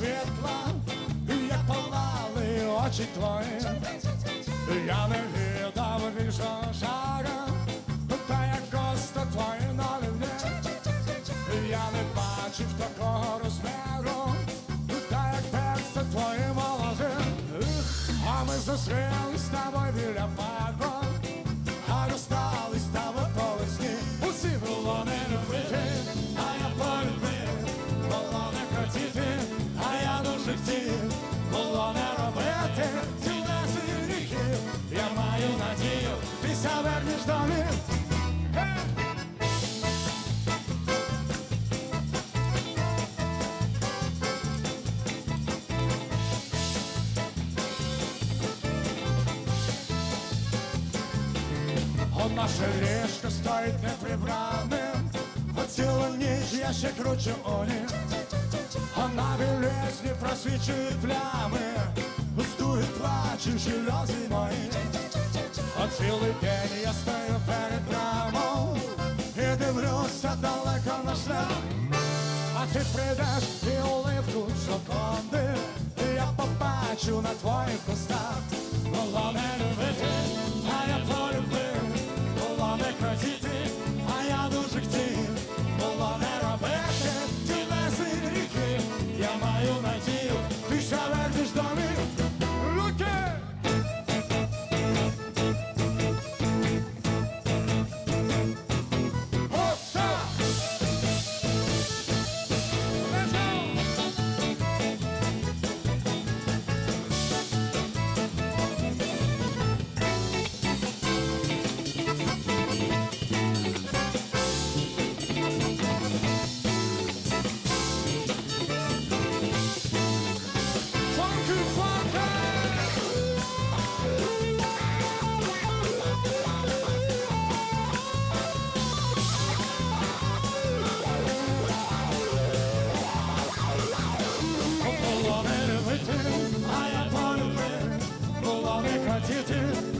світла, як палали очі твої. Я не віддав вічного шага, та як коста твоє на війні. Я не бачив такого розміру, та як перста твоє молоде. А ми зустрілись з тобою біля парку, вернеш до них. Hey! А наше ліжко стоїть неприбраним, а цілу ніч я ще кручу оні, а на білизні просвічують плями, густують плачуть сльози мої, а цілий день я стою перед брамом і дивлюся далеко на шлях, а ти прийдеш і уливку шоконди, і я побачу на твоїх кустах головне не любити, you too.